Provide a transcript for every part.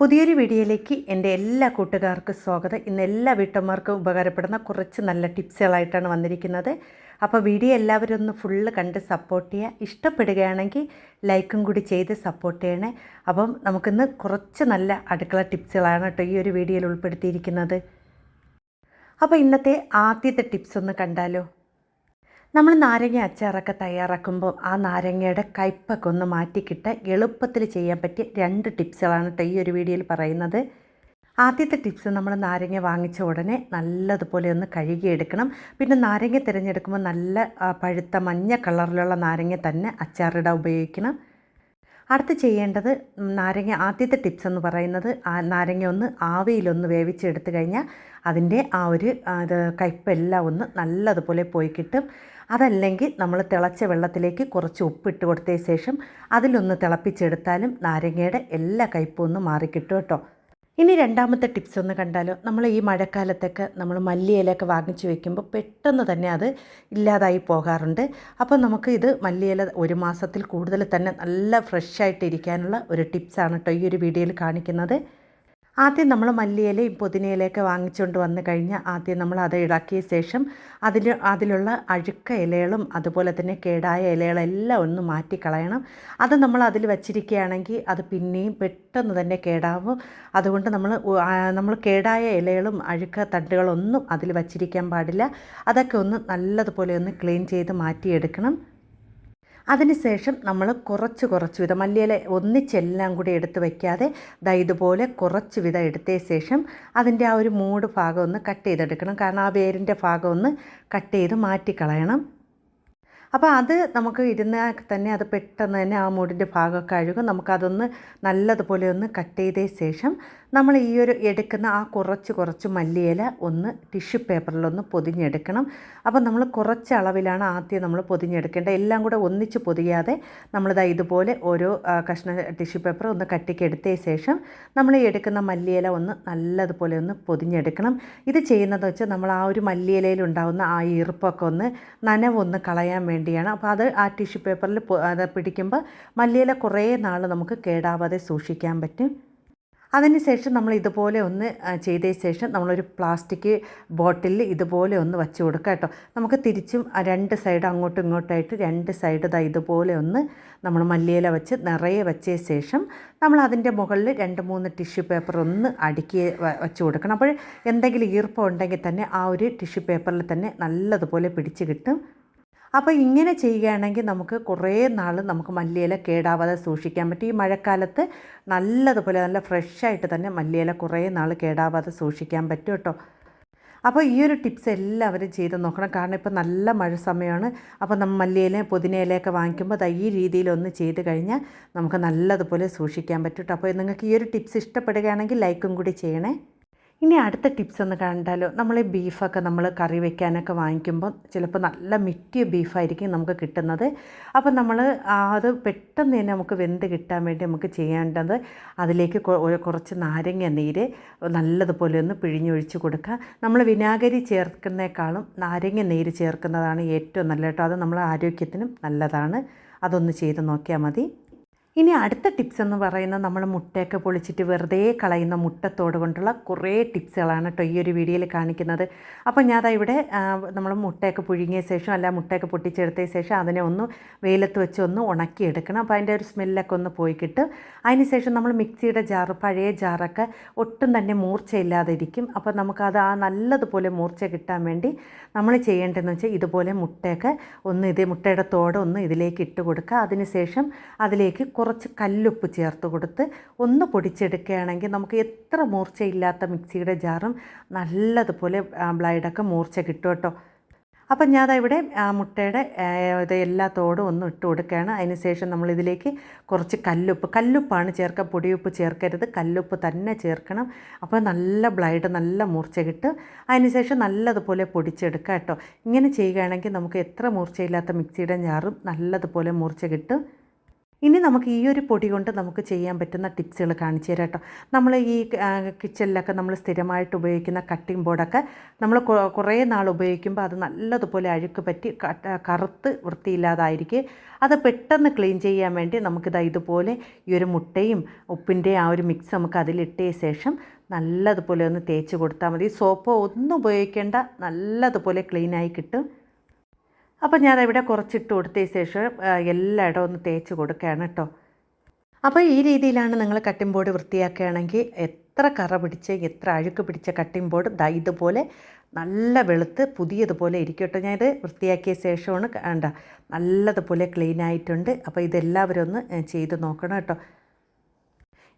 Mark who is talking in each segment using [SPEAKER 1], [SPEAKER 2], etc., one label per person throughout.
[SPEAKER 1] പുതിയൊരു വീഡിയോയിലേക്ക് എന്റെ എല്ലാ കൂട്ടുകാർക്കും സ്വാഗതം. ഇന്ന് എല്ലാ വീട്ടമ്മമാർക്കും ഉപകാരപ്പെടുന്ന കുറച്ച് നല്ല ടിപ്സുകളായിട്ടാണ് വന്നിരിക്കുന്നത്. അപ്പോൾ വീഡിയോ എല്ലാവരും ഒന്ന് ഫുള്ള് കണ്ട് സപ്പോർട്ട് ചെയ്യുക. ഇഷ്ടപ്പെടുകയാണെങ്കിൽ ലൈക്കും കൂടി ചെയ്ത് സപ്പോർട്ട് ചെയ്യണേ. അപ്പം നമുക്കിന്ന് കുറച്ച് നല്ല അടുക്കള ടിപ്സുകളാണ് കേട്ടോ ഈ ഒരു വീഡിയോയിൽ ഉൾപ്പെടുത്തിയിരിക്കുന്നത്. അപ്പോൾ ഇന്നത്തെ ആദ്യത്തെ ടിപ്സ് ഒന്ന് കണ്ടാലോ? നമ്മൾ നാരങ്ങ അച്ചാറൊക്കെ തയ്യാറാക്കുമ്പോൾ ആ നാരങ്ങയുടെ കയ്പൊക്കെ ഒന്ന് മാറ്റിക്കിട്ട് എളുപ്പത്തിൽ ചെയ്യാൻ പറ്റിയ രണ്ട് ടിപ്സുകളാണ് കേട്ടോ ഈ ഒരു വീഡിയോയിൽ പറയുന്നത്. ആദ്യത്തെ ടിപ്സ് നമ്മൾ നാരങ്ങ വാങ്ങിച്ച ഉടനെ നല്ലതുപോലെ ഒന്ന് കഴുകിയെടുക്കണം. പിന്നെ നാരങ്ങ തിരഞ്ഞെടുക്കുമ്പോൾ നല്ല പഴുത്ത മഞ്ഞ കളറിലുള്ള നാരങ്ങ തന്നെ അച്ചാറിടാൻ ഉപയോഗിക്കണം. അടുത്ത് ചെയ്യേണ്ടത് നാരങ്ങ ആദ്യത്തെ ടിപ്സ് എന്ന് പറയുന്നത് ആ നാരങ്ങ ഒന്ന് ആവിയിലൊന്ന് വേവിച്ചെടുത്ത് കഴിഞ്ഞാൽ അതിന്റെ ആ ഒരു അത് കയ്പ്പെല്ലാം ഒന്ന് നല്ലതുപോലെ പോയി കിട്ടും. അതല്ലെങ്കിൽ നമ്മൾ തിളച്ച വെള്ളത്തിലേക്ക് കുറച്ച് ഉപ്പിട്ട് കൊടുത്തതിന് ശേഷം അതിലൊന്ന് തിളപ്പിച്ചെടുത്താലും നാരങ്ങയുടെ എല്ലാ കയ്പ്പും ഒന്ന് മാറിക്കിട്ടും കേട്ടോ. ഇനി രണ്ടാമത്തെ ടിപ്സ് ഒന്ന് കണ്ടാലോ? നമ്മൾ ഈ മഴക്കാലത്തൊക്കെ നമ്മൾ മല്ലിയിലൊക്കെ വാങ്ങിച്ചു വെക്കുമ്പോൾ പെട്ടെന്ന് തന്നെ അത് ഇല്ലാതായി പോകാറുണ്ട്. അപ്പോൾ നമുക്ക് ഇത് മല്ലിയില ഒരു മാസത്തിൽ കൂടുതൽ തന്നെ നല്ല ഫ്രഷായിട്ട് ഇരിക്കാനുള്ള ഒരു ടിപ്സാണ് കേട്ടോ ഈ ഒരു വീഡിയോയിൽ കാണിക്കുന്നത്. ആദ്യം നമ്മൾ മല്ലിയിലയും പുതിനയിലയൊക്കെ വാങ്ങിച്ചുകൊണ്ട് വന്ന് കഴിഞ്ഞാൽ ആദ്യം നമ്മൾ അത് ഇളക്കിയ ശേഷം അതിൽ അതിലുള്ള അഴുക്ക ഇലകളും അതുപോലെ തന്നെ കേടായ ഇലകളെല്ലാം ഒന്ന് മാറ്റിക്കളയണം അത് നമ്മൾ അതിൽ വച്ചിരിക്കുകയാണെങ്കിൽ അത് പിന്നെയും പെട്ടെന്ന് തന്നെ കേടാവും. അതുകൊണ്ട് നമ്മൾ നമ്മൾ കേടായ ഇലകളും അഴുക്ക തണ്ടുകളൊന്നും അതിൽ വച്ചിരിക്കാൻ പാടില്ല. അതൊക്കെ ഒന്ന് നല്ലതുപോലെ ഒന്ന് ക്ലീൻ ചെയ്ത് മാറ്റിയെടുക്കണം. അതിനുശേഷം നമ്മൾ കുറച്ച് കുറച്ച് വിധം മല്ലിയില ഒന്നിച്ചെല്ലാം കൂടി എടുത്ത് വയ്ക്കാതെ ദാ ഇതുപോലെ കുറച്ച് വിധം എടുത്തതിന് ശേഷം അതിന്റെ ആ ഒരു മൂട് ഭാഗം ഒന്ന് കട്ട് ചെയ്തെടുക്കണം. കാരണം ആ വേരിന്റെ ഭാഗം ഒന്ന് കട്ട് ചെയ്ത് മാറ്റിക്കളയണം. അപ്പോൾ അത് നമുക്ക് ഇരുന്നാൽ തന്നെ അത് പെട്ടെന്ന് തന്നെ ആ മൂടിന്റെ ഭാഗമൊക്കെ അഴുകും. നമുക്കതൊന്ന് നല്ലതുപോലെ ഒന്ന് കട്ട് ചെയ്ത ശേഷം നമ്മൾ ഈ ഒരു എടുക്കുന്ന ആ കുറച്ച് കുറച്ച് മല്ലിയില ഒന്ന് ടിഷ്യൂ പേപ്പറിലൊന്ന് പൊതിഞ്ഞെടുക്കണം. അപ്പോൾ നമ്മൾ കുറച്ച് അളവിലാണ് ആദ്യം നമ്മൾ പൊതിഞ്ഞെടുക്കേണ്ടത്. എല്ലാം കൂടെ ഒന്നിച്ച് പൊതിയാതെ നമ്മളിതാ ഇതുപോലെ ഓരോ കഷ്ണ ടിഷ്യൂ പേപ്പർ ഒന്ന് കട്ടിക്കെടുത്തതിന് ശേഷം നമ്മൾ ഈ എടുക്കുന്ന മല്ലിയില ഒന്ന് നല്ലതുപോലെ ഒന്ന് പൊതിഞ്ഞെടുക്കണം. ഇത് ചെയ്യുന്നത് വെച്ചാൽ നമ്മൾ ആ ഒരു മല്ലിയിലയിൽ ഉണ്ടാകുന്ന ആ ഈർപ്പൊക്കെ ഒന്ന് നനവൊന്ന് കളയാൻ വേണ്ടിയാണ്. അപ്പോൾ അത് ആ ടിഷ്യൂ പേപ്പറിൽ അത് പിടിക്കുമ്പോൾ മല്ലിയില കുറേ നാൾ നമുക്ക് കേടാവാതെ സൂക്ഷിക്കാൻ പറ്റും. അതിനുശേഷം നമ്മൾ ഇതുപോലെ ഒന്ന് ചെയ്ത ശേഷം നമ്മളൊരു പ്ലാസ്റ്റിക് ബോട്ടിലിൽ ഇതുപോലെ ഒന്ന് വച്ച് കൊടുക്കുക കേട്ടോ. നമുക്ക് തിരിച്ചും രണ്ട് സൈഡ് അങ്ങോട്ടും ഇങ്ങോട്ടായിട്ട് രണ്ട് സൈഡ് ഇതാ ഇതുപോലെ ഒന്ന് നമ്മൾ മല്ലിയില വെച്ച് നിറയെ വെച്ച ശേഷം നമ്മൾ അതിന്റെ മുകളിൽ രണ്ട് മൂന്ന് ടിഷ്യൂ പേപ്പർ ഒന്ന് അടുക്കി വെച്ച് കൊടുക്കണം. അപ്പോൾ എന്തെങ്കിലും ഈർപ്പം ഉണ്ടെങ്കിൽ തന്നെ ആ ഒരു ടിഷ്യൂ പേപ്പറിൽ തന്നെ നല്ലതുപോലെ പിടിച്ച് കിട്ടും. അപ്പോൾ ഇങ്ങനെ ചെയ്യുകയാണെങ്കിൽ നമുക്ക് കുറേ നാൾ നമുക്ക് മല്ലിയില കേടാവാതെ സൂക്ഷിക്കാൻ പറ്റും. ഈ മഴക്കാലത്ത് നല്ലതുപോലെ നല്ല ഫ്രഷായിട്ട് തന്നെ മല്ലിയില കുറേ നാൾ കേടാവാതെ സൂക്ഷിക്കാൻ പറ്റും കേട്ടോ. അപ്പോൾ ഈ ഒരു ടിപ്സ് എല്ലാവരും ചെയ്ത് നോക്കണം. കാരണം ഇപ്പോൾ നല്ല മഴ സമയമാണ്. അപ്പോൾ നമ്മൾ മല്ലിയില പുതിനയിലയൊക്കെ വാങ്ങിക്കുമ്പോൾ അത് ഈ രീതിയിലൊന്ന് ചെയ്ത് കഴിഞ്ഞാൽ നമുക്ക് നല്ലതുപോലെ സൂക്ഷിക്കാൻ പറ്റും കേട്ടോ. അപ്പോൾ നിങ്ങൾക്ക് ഈ ഒരു ടിപ്സ് ഇഷ്ടപ്പെടുകയാണെങ്കിൽ ലൈക്കും കൂടി ചെയ്യണേ. ഇനി അടുത്ത ടിപ്സ് എന്ന് കണ്ടാലോ നമ്മൾ ബീഫൊക്കെ നമ്മൾ കറി വെക്കാനൊക്കെ വാങ്ങിക്കുമ്പോൾ ചിലപ്പോൾ നല്ല മിറ്റിയ ബീഫായിരിക്കും നമുക്ക് കിട്ടുന്നത്. അപ്പോൾ നമ്മൾ അത് പെട്ടെന്ന് തന്നെ നമുക്ക് വെന്ത് കിട്ടാൻ വേണ്ടി നമുക്ക് ചെയ്യേണ്ടത് അതിലേക്ക് കുറച്ച് നാരങ്ങ നീര് നല്ലതുപോലെ ഒന്ന് പിഴിഞ്ഞൊഴിച്ച് കൊടുക്കുക. നമ്മൾ വിനാഗിരി ചേർക്കുന്നേക്കാളും നാരങ്ങ നീര് ചേർക്കുന്നതാണ് ഏറ്റവും നല്ല കേട്ടോ. അത് നമ്മളെ ആരോഗ്യത്തിനും നല്ലതാണ്. അതൊന്ന് ചെയ്ത് നോക്കിയാൽ മതി. ഇനി അടുത്ത ടിപ്സ് എന്ന് പറയുന്നത് നമ്മൾ മുട്ടയൊക്കെ പൊളിച്ചിട്ട് വെറുതെ കളയുന്ന മുട്ടത്തോട് കൊണ്ടുള്ള കുറേ ടിപ്സുകളാണ് കേട്ടോ ഈ ഒരു വീഡിയോയിൽ കാണിക്കുന്നത്. അപ്പോൾ ഞാൻ അതാ ഇവിടെ നമ്മൾ മുട്ടയൊക്കെ പുഴുങ്ങിയ ശേഷം അല്ല മുട്ടയൊക്കെ പൊട്ടിച്ചെടുത്തതിന് ശേഷം അതിനെ ഒന്ന് വെയിലത്ത് വെച്ച് ഒന്ന് ഉണക്കിയെടുക്കണം. അപ്പോൾ അതിന്റെ ഒരു സ്മെല്ലൊക്കെ ഒന്ന് പോയി കിട്ടും. അതിന് ശേഷം നമ്മൾ മിക്സിയുടെ ജാറ് പഴയ ജാറൊക്കെ ഒട്ടും തന്നെ മൂർച്ചയില്ലാതെ ഇരിക്കും അപ്പോൾ നമുക്കത് ആ നല്ലതുപോലെ മൂർച്ച കിട്ടാൻ വേണ്ടി നമ്മൾ ചെയ്യേണ്ടതെന്ന് വെച്ചാൽ ഇതുപോലെ മുട്ടയൊക്കെ ഒന്ന് ഇത് മുട്ടയുടെ തോട് ഒന്ന് ഇതിലേക്ക് ഇട്ട് കൊടുക്കുക. അതിന് ശേഷം അതിലേക്ക് കുറച്ച് കല്ലുപ്പ് ചേർത്ത് കൊടുത്ത് ഒന്ന് പൊടിച്ചെടുക്കുകയാണെങ്കിൽ നമുക്ക് എത്ര മൂർച്ചയില്ലാത്ത മിക്സിയുടെ ജാറും നല്ലതുപോലെ ബ്ലൈഡൊക്കെ മൂർച്ച കിട്ടും കേട്ടോ. അപ്പം ദാ ഇവിടെ ആ, മുട്ടയുടെ ഇത് എല്ലാ തോടും ഒന്ന് ഇട്ട് കൊടുക്കുകയാണ്. അതിന് ശേഷം നമ്മളിതിലേക്ക് കുറച്ച് കല്ലുപ്പ് കല്ലുപ്പാണ് ചേർക്കുക പൊടിയുപ്പ് ചേർക്കരുത് കല്ലുപ്പ് തന്നെ ചേർക്കണം. അപ്പോൾ നല്ല ബ്ലൈഡ് നല്ല മൂർച്ച കിട്ടും. അതിന് ശേഷം നല്ലതുപോലെ പൊടിച്ചെടുക്കുക കേട്ടോ. ഇങ്ങനെ ചെയ്യുകയാണെങ്കിൽ നമുക്ക് എത്ര മൂർച്ചയില്ലാത്ത മിക്സിയുടെ ഞാറും നല്ലതുപോലെ മൂർച്ച കിട്ടും. ഇനി നമുക്ക് ഈ ഒരു പൊടി കൊണ്ട് നമുക്ക് ചെയ്യാൻ പറ്റുന്ന ടിപ്സുകൾ കാണിച്ചു തരാം കേട്ടോ. നമ്മൾ ഈ കിച്ചണിലൊക്കെ നമ്മൾ സ്ഥിരമായിട്ട് ഉപയോഗിക്കുന്ന കട്ടിംഗ് ബോർഡൊക്കെ നമ്മൾ കുറേ നാൾ ഉപയോഗിക്കുമ്പോൾ അത് നല്ലതുപോലെ അഴുക്ക് പറ്റി കറുത്ത് വൃത്തിയില്ലാതായിരിക്കും. അത് പെട്ടെന്ന് ക്ലീൻ ചെയ്യാൻ വേണ്ടി നമുക്കിതാ ഇതുപോലെ ഈ ഒരു മുട്ടയും ഉപ്പിന്റെ ആ ഒരു മിക്സ് നമുക്ക് അതിലിട്ടിയ ശേഷം നല്ലതുപോലെ ഒന്ന് തേച്ച് കൊടുത്താൽ മതി. സോപ്പ് ഒന്നും ഉപയോഗിക്കേണ്ട നല്ലതുപോലെ ക്ലീനായി കിട്ടും. അപ്പോൾ ഞാൻ ഇവിടെ കുറച്ചിട്ട് കൊടുത്ത ശേഷം എല്ലായിടം ഒന്ന് തേച്ച് കൊടുക്കുകയാണ് കേട്ടോ. അപ്പോൾ ഈ രീതിയിലാണ് നിങ്ങൾ കട്ടിംഗ് ബോർഡ് വൃത്തിയാക്കുകയാണെങ്കിൽ എത്ര കറ പിടിച്ച് എത്ര അഴുക്ക് പിടിച്ച കട്ടിംഗ് ബോർഡ് ദാ ഇതുപോലെ നല്ല വെളുത്ത് പുതിയതുപോലെ ഇരിക്കും കേട്ടോ. ഞാൻ ഇത് വൃത്തിയാക്കിയ ശേഷമാണ് കണ്ട നല്ലതുപോലെ ക്ലീൻ ആയിട്ടുണ്ട്. അപ്പോൾ ഇതെല്ലാവരും ഒന്ന് ചെയ്ത് നോക്കണം കേട്ടോ.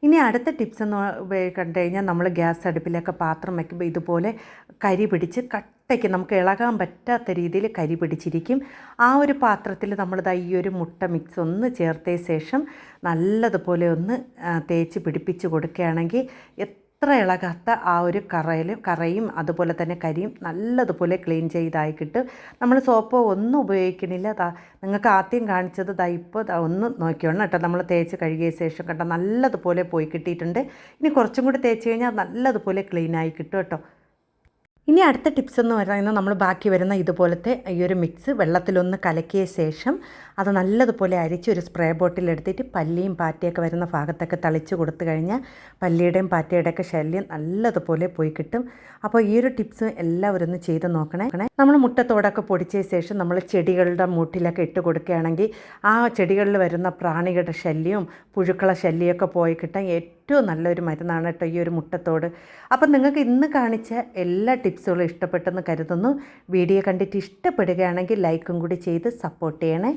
[SPEAKER 1] ഇനി അടുത്ത ടിപ്സ് എന്ന് കണ്ടു കഴിഞ്ഞാൽ നമ്മൾ ഗ്യാസ് അടുപ്പിലൊക്കെ പാത്രം വയ്ക്കുമ്പോൾ ഇതുപോലെ കരി പിടിച്ച് കട്ടയ്ക്ക് നമുക്ക് ഇളകാൻ പറ്റാത്ത രീതിയിൽ കരി പിടിച്ചിരിക്കും. ആ ഒരു പാത്രത്തിൽ നമ്മൾ ഈ ഒരു മുട്ട മിക്സ് ഒന്ന് ചേർത്ത ശേഷം നല്ലതുപോലെ ഒന്ന് തേച്ച് പിടിപ്പിച്ച് കൊടുക്കുകയാണെങ്കിൽ എത്ര ഇളകാത്ത ആ ഒരു കറയിലും കറയും അതുപോലെ തന്നെ കരിയും നല്ലതുപോലെ ക്ലീൻ ചെയ്തായി കിട്ടും. നമ്മൾ സോപ്പ് ഒന്നും ഉപയോഗിക്കണില്ല. നിങ്ങൾക്ക് ആദ്യം കാണിച്ചത് ദാ ഇപ്പോൾ ഒന്ന് നോക്കിയോണം കേട്ടോ. നമ്മൾ തേച്ച് കഴുകിയ ശേഷം കേട്ടോ നല്ലതുപോലെ പോയി കിട്ടിയിട്ടുണ്ട്. ഇനി കുറച്ചും കൂടി തേച്ച് കഴിഞ്ഞാൽ നല്ലതുപോലെ ക്ലീൻ ആയി കിട്ടും കേട്ടോ. ഇനി അടുത്ത ടിപ്സ് എന്ന് പറയുന്നത് നമ്മൾ ബാക്കി വരുന്ന ഇതുപോലത്തെ ഈ ഒരു മിക്സ് വെള്ളത്തിലൊന്ന് കലക്കിയ ശേഷം അത് നല്ലതുപോലെ അരിച്ച് ഒരു സ്പ്രേ ബോട്ടിൽ എടുത്തിട്ട് പല്ലിയും പാറ്റയൊക്കെ വരുന്ന ഭാഗത്തൊക്കെ തളിച്ച് കൊടുത്തു കഴിഞ്ഞാൽ പല്ലിയുടെയും പാറ്റയുടെയൊക്കെ ശല്യം നല്ലതുപോലെ പോയി കിട്ടും. അപ്പോൾ ഈ ഒരു ടിപ്സ് എല്ലാവരും ഒന്ന് ചെയ്ത് നോക്കണേ. നമ്മൾ മുട്ടത്തോടൊക്കെ പൊടിച്ച ശേഷം നമ്മൾ ചെടികളുടെ മൂട്ടിലൊക്കെ ഇട്ട് കൊടുക്കുകയാണെങ്കിൽ ആ ചെടികളിൽ വരുന്ന പ്രാണികളുടെ ശല്യവും പുഴുക്കള ശല്യമൊക്കെ പോയി കിട്ടാൻ ഏറ്റവും നല്ലൊരു മരുന്നാണ് കേട്ടോ ഈ ഒരു മുട്ടത്തോട്. അപ്പം നിങ്ങൾക്ക് ഇന്ന് കാണിച്ച എല്ലാ ടിപ്സുകളും ഇഷ്ടപ്പെട്ടെന്ന് കരുതുന്നു. വീഡിയോ കണ്ടിട്ട് ഇഷ്ടപ്പെടുകയാണെങ്കിൽ ലൈക്കും കൂടി ചെയ്ത് സപ്പോർട്ട് ചെയ്യണേ.